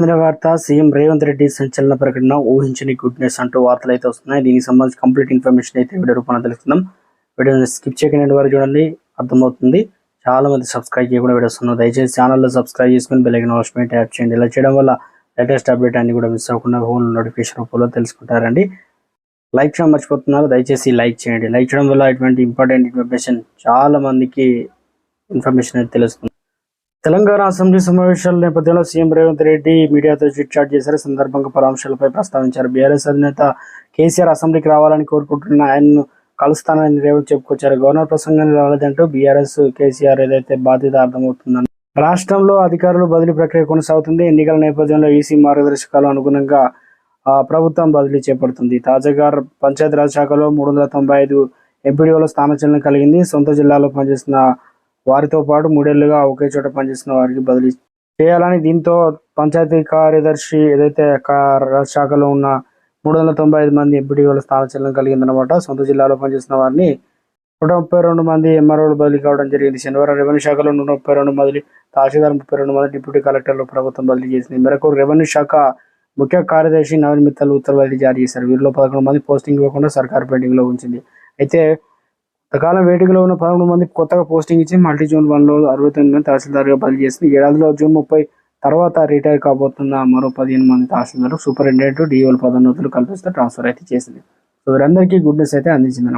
కేంద్ర వార్త సీఎం రేవంత్ రెడ్డి సంచలన ప్రకటన ఊహించని గుడ్ న్యూస్ అంటూ వార్తలు అయితే వస్తున్నాయి. దీనికి సంబంధించి కంప్లీట్ ఇన్ఫర్మేషన్ అయితే వీడియో రూపంలో తెలుసుకుందాం వీడియోని స్కిప్ చేయకుండా వారు చూడండి అర్థమవుతుంది. చాలా మంది సబ్స్క్రైబ్ చేయకుండా వీడియోస్ ఉన్నాం దయచేసి ఛానల్లో సబ్స్క్రైబ్ చేసుకుని బెల్లైకన్ వాచ్మెంట్ ట్యాప్ చేయండి. ఇలా చేయడం వల్ల లేటెస్ట్ అప్డేట్ అన్ని కూడా మిస్ అవ్వకుండా ఫోన్ నోటిఫికేషన్ రూపంలో తెలుసుకుంటారండి. లైక్ చేయడం మర్చిపోతున్నారు. దయచేసి లైక్ చేయండి. లైక్ చేయడం వల్ల ఇటువంటి ఇంపార్టెంట్ ఇన్ఫర్మేషన్ చాలా మందికి ఇన్ఫర్మేషన్ అయితే తెలుస్తుంది. తెలంగాణ అసెంబ్లీ సమావేశాల నేపథ్యంలో సీఎం రేవంత్ రెడ్డి మీడియాతో చిట్ చాట్ చేశారు. సందర్భంగా పలు అంశాలపై ప్రస్తావించారు. బీఆర్ఎస్ అధినేత కేసీఆర్ అసెంబ్లీకి రావాలని కోరుకుంటున్న ఆయన్ను కలుస్తానని రేవంత్ చెప్పుకొచ్చారు. గవర్నర్ ప్రసంగాన్ని రాలేదంటూ బీఆర్ఎస్ కేసీఆర్ ఏదైతే బాధ్యత అర్థమవుతుందని రాష్ట్రంలో అధికారులు బదిలీ ప్రక్రియ కొనసాగుతుంది. ఎన్నికల నేపథ్యంలో ఈసీ మార్గదర్శకాలు అనుగుణంగా ప్రభుత్వం బదిలీ చేపడుతుంది. తాజాగా పంచాయతీరాజ్ శాఖలో మూడు వందల తొంభై ఐదు ఎంపీడీఓల స్థానచలనం కలిగింది. సొంత జిల్లాలో పనిచేస్తున్న వారితో పాటు మూడేళ్ళుగా ఒకే చోట పనిచేసిన వారికి బదిలీ చేయాలని దీంతో పంచాయతీ కార్యదర్శి ఏదైతే శాఖలో ఉన్న మూడు వందల తొంభై ఐదు మంది ఎంపీడీఓల స్థానచలనం కలిగిందనమాట సొంత జిల్లాలో పనిచేసిన వారిని నూట ముప్పై రెండు మంది ఎంఆర్ఓలు బదిలీ కావడం జరిగింది. శనివారం రెవెన్యూ శాఖలో నూట ముప్పై రెండు మంది తహసీల్దార్ ముప్పై రెండు మంది డిప్యూటీ కలెక్టర్లు ప్రభుత్వం బదిలీ చేసింది. మేరకు రెవెన్యూ శాఖ ముఖ్య కార్యదర్శి నవీన్ మిత్తల్ ఉత్తర్వులు జారీ చేశారు. వీరిలో పదకొండు మంది పోస్టింగ్ ఇవ్వకుండా సర్కార్ పెండింగ్లో ఉంచింది. అయితే కొంతకాలం వేటికలో ఉన్న పదకొండు మంది కొత్తగా పోస్టింగ్ ఇచ్చి మల్టీ జూన్ వన్లో అరవై తొమ్మిది మంది తహసీల్దార్గా బదిలీ చేసింది. ఏడాదిలో జూన్ ముప్పై తర్వాత రిటైర్ కాబోతున్న మరో పదిహేను మంది తహసీల్దారు సూపరింటెండెంట్ డిఓల పదోన్నతులు కల్పిస్తూ ట్రాన్స్ఫర్ అయితే చేసింది. సో వీరందరికీ గుడ్ న్యూస్ అయితే అందించింది